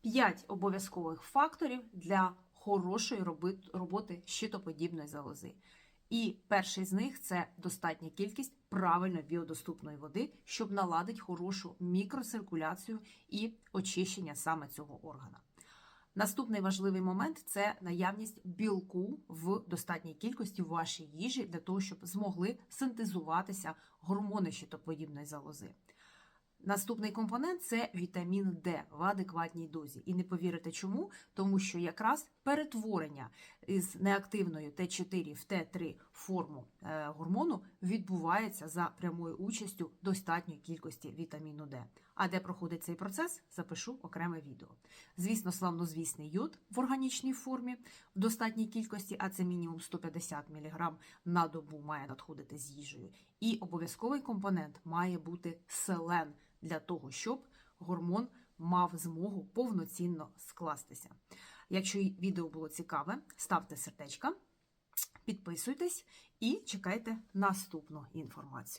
5 обов'язкових факторів для хорошої роботи щитоподібної залози. І перший з них це достатня кількість правильно біодоступної води, щоб наладити хорошу мікроциркуляцію і очищення саме цього органа. Наступний важливий момент це наявність білку в достатній кількості в вашій їжі для того, щоб змогли синтезуватися гормони щитоподібної залози. Наступний компонент це вітамін Д в адекватній дозі. І не повірите чому? Тому що якраз перетворення із неактивної Т4 в Т3 форму гормону відбувається за прямою участю достатньої кількості вітаміну Д. А де проходить цей процес, запишу окреме відео. Звісно, славнозвісний йод в органічній формі в достатній кількості, а це мінімум 150 мг на добу має надходити з їжею. І обов'язковий компонент має бути селен для того, щоб гормон мав змогу повноцінно скластися. Якщо відео було цікаве, ставте сердечка, підписуйтесь і чекайте наступну інформацію.